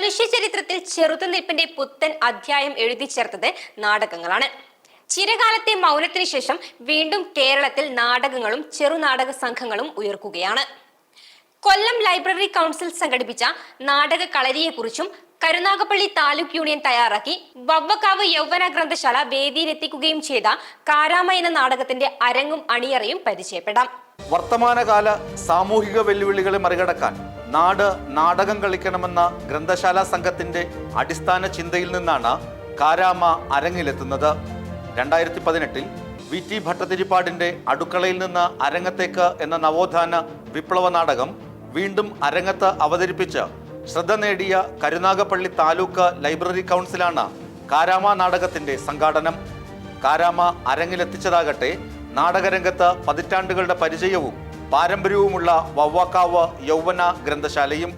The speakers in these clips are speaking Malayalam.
മനുഷ്യ ചരിത്രത്തിൽ ചെറുത്തുനിൽപ്പിന്റെ പുത്തൻ അധ്യായം എഴുതി ചേർത്തത് നാടകങ്ങളാണ്. ചിരകാലത്തെ മൗനത്തിനു ശേഷം വീണ്ടും കേരളത്തിൽ നാടകങ്ങളും ചെറുനാടക സംഘങ്ങളും ഉയർക്കുകയാണ്. കൊല്ലം ലൈബ്രറി കൗൺസിൽ സംഘടിപ്പിച്ച നാടക കളരിയെക്കുറിച്ചും കരുനാഗപ്പള്ളി താലൂക്ക് യൂണിയൻ തയ്യാറാക്കി വവ്വക്കാവ് യൗവന ഗ്രന്ഥശാല വേദിയിലെത്തിക്കുകയും ചെയ്ത കാരാമ എന്ന നാടകത്തിന്റെ അരങ്ങും അണിയറയും പരിചയപ്പെടാം. വർത്തമാനകാല സാമൂഹിക വെല്ലുവിളികളെ മറികടക്കാൻ നാട് നാടകം കളിക്കണമെന്ന ഗ്രന്ഥശാല സംഘത്തിന്റെ അടിസ്ഥാന ചിന്തയിൽ നിന്നാണ് കാരാമ അരങ്ങിലെത്തുന്നത്. രണ്ടായിരത്തി പതിനെട്ടിൽ വി ടി ഭട്ടതിരിപ്പാടിന്റെ അടുക്കളയിൽ നിന്ന് അരങ്ങത്തേക്ക് എന്ന നവോത്ഥാന വിപ്ലവ നാടകം വീണ്ടും അരങ്ങത്ത് അവതരിപ്പിച്ച് ശ്രദ്ധ നേടിയ കരുനാഗപ്പള്ളി താലൂക്ക് ലൈബ്രറി കൗൺസിലാണ് കാരാമ നാടകത്തിന്റെ സംഘാടനം. കാരാമ അരങ്ങിലെത്തിച്ചതാകട്ടെ നാടകരംഗത്ത് പതിറ്റാണ്ടുകളുടെ പരിചയവും പാരമ്പര്യവുമുള്ള വവ്വാക്കാവ് യൗവന ഗ്രന്ഥശാലയും.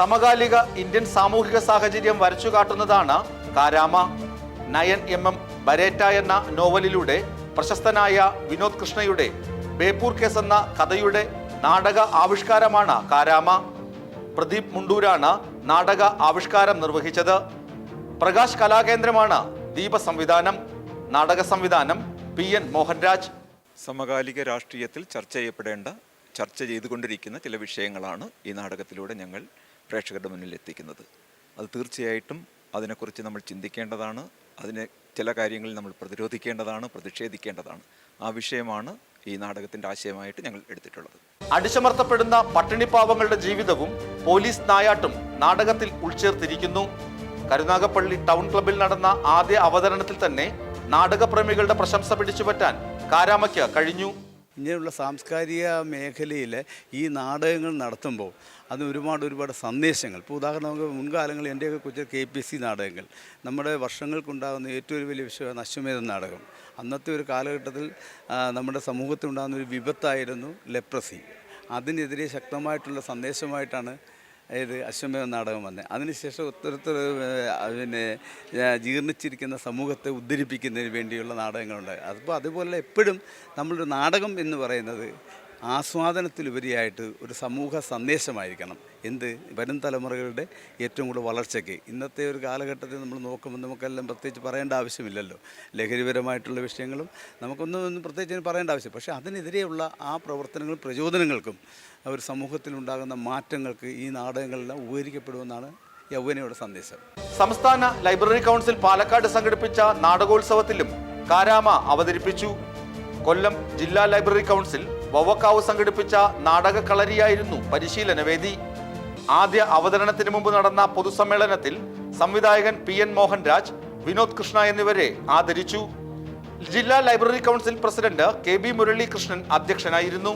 സമകാലിക ഇന്ത്യൻ സാമൂഹിക സാഹചര്യം വരച്ചു കാട്ടുന്നതാണ് കാരാമ. നയൻ എം എം ബരേറ്റ എന്ന നോവലിലൂടെ പ്രശസ്തനായ വിനോദ് കൃഷ്ണയുടെ ബേപ്പൂർ കേസ് എന്ന കഥയുടെ നാടക ആവിഷ്കാരമാണ് കാരാമ. പ്രദീപ് മുണ്ടൂരാണ് നാടക ആവിഷ്കാരം നിർവഹിച്ചത്. പ്രകാശ് കലാകേന്ദ്രമാണ് ദീപ സംവിധാനം. നാടക സംവിധാനം പി എൻ മോഹൻരാജ്. സമകാലിക രാഷ്ട്രീയത്തിൽ ചർച്ച ചെയ്യപ്പെടേണ്ട ചർച്ച ചെയ്തുകൊണ്ടിരിക്കുന്ന ചില വിഷയങ്ങളാണ് ഈ നാടകത്തിലൂടെ ഞങ്ങൾ പ്രേക്ഷകരുടെ മുന്നിൽ എത്തിക്കുന്നത്. അത് തീർച്ചയായിട്ടും അതിനെക്കുറിച്ച് നമ്മൾ ചിന്തിക്കേണ്ടതാണ്. അതിനെ ചില കാര്യങ്ങളിൽ നമ്മൾ പ്രതിരോധിക്കേണ്ടതാണ് പ്രതിഷേധിക്കേണ്ടതാണ്. ആ വിഷയമാണ് ഈ നാടകത്തിന്റെ ആശയമായിട്ട് ഞങ്ങൾ എടുത്തിട്ടുള്ളത്. അടിച്ചമർത്തപ്പെടുന്ന പട്ടിണിപ്പാവങ്ങളുടെ ജീവിതവും പോലീസ് നായാട്ടും നാടകത്തിൽ ഉൾച്ചേർത്തിരിക്കുന്നു. കരുനാഗപ്പള്ളി ടൗൺ ക്ലബിൽ നടന്ന ആദ്യ അവതരണത്തിൽ തന്നെ നാടകപ്രേമികളുടെ പ്രശംസ പിടിച്ചുപറ്റാൻ കാരാമയ്ക്ക് കഴിഞ്ഞു. ഇങ്ങനെയുള്ള സാംസ്കാരിക മേഖലയിൽ ഈ നാടകങ്ങൾ നടത്തുമ്പോൾ അതിന് ഒരുപാട് ഒരുപാട് സന്ദേശങ്ങൾ. ഇപ്പോൾ ഉദാഹരണം നമുക്ക് മുൻകാലങ്ങളിൽ എന്റെയൊക്കെ കൊച്ചു കെ പി സി നാടകങ്ങൾ. നമ്മുടെ വർഷങ്ങൾക്കുണ്ടാകുന്ന ഏറ്റവും വലിയ വിഷയമാണ് അശ്വമേധ നാടകം. അന്നത്തെ ഒരു കാലഘട്ടത്തിൽ നമ്മുടെ സമൂഹത്തിനുണ്ടാകുന്ന ഒരു വിപത്തായിരുന്നു ലെപ്രസി. അതിനെതിരെ ശക്തമായിട്ടുള്ള സന്ദേശമായിട്ടാണ് ഇത് അശ്വമേധ നാടകം വന്നത് അതിനുശേഷം ഒത്തരത്തിൽ പിന്നെ ജീർണിച്ചിരിക്കുന്ന സമൂഹത്തെ ഉദ്ധരിപ്പിക്കുന്നതിന് വേണ്ടിയുള്ള നാടകങ്ങളുണ്ട് അപ്പോൾ അതുപോലെ എപ്പോഴും നമ്മളൊരു നാടകം എന്ന് പറയുന്നത് ആസ്വാദനത്തിലുപരിയായിട്ട് ഒരു സമൂഹ സന്ദേശമായിരിക്കണം. എന്ത്? വരും തലമുറകളുടെ ഏറ്റവും കൂടുതൽ വളർച്ചയ്ക്ക്. ഇന്നത്തെ ഒരു കാലഘട്ടത്തിൽ നമ്മൾ നോക്കുമ്പോൾ നമുക്കെല്ലാം പ്രത്യേകിച്ച് പറയേണ്ട ആവശ്യമില്ലല്ലോ. ലഹരിപരമായിട്ടുള്ള വിഷയങ്ങളും നമുക്കൊന്നും ഒന്നും പ്രത്യേകിച്ച് പറയേണ്ട ആവശ്യം പക്ഷേ അതിനെതിരെയുള്ള ആ പ്രവർത്തനങ്ങളും പ്രചോദനങ്ങൾക്കും ഒരു സമൂഹത്തിലുണ്ടാകുന്ന മാറ്റങ്ങൾക്ക് ഈ നാടകങ്ങളെല്ലാം ഉപകരിക്കപ്പെടുമെന്നാണ് യൗവനയുടെ സന്ദേശം. സംസ്ഥാന ലൈബ്രറി കൗൺസിൽ പാലക്കാട് സംഘടിപ്പിച്ച നാടകോത്സവത്തിലും കാരാമ അവതരിപ്പിച്ചു. കൊല്ലം ജില്ലാ ലൈബ്രറി കൗൺസിൽ വവക്കാവ് സംഘടിപ്പിച്ച നാടകക്കളരിയായിരുന്നു പരിശീലനവേദി. പരിശീലന വേദി ആദ്യ അവതരണത്തിന് മുമ്പ് നടന്ന പൊതുസമ്മേളനത്തിൽ സംവിധായകൻ പി എൻ മോഹൻരാജ് വിനോദ് കൃഷ്ണ എന്നിവരെ ആദരിച്ചു. ജില്ലാ library council president K B Muralikrishnan അധ്യക്ഷനായിരുന്നു.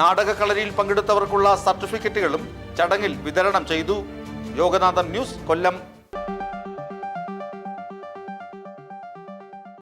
നാടകക്കളരിയിൽ പങ്കെടുത്തവർക്കുള്ള സർട്ടിഫിക്കറ്റുകളും ചടങ്ങിൽ വിതരണം ചെയ്തു. യോഗനാഥൻ ന്യൂസ് കൊല്ലം.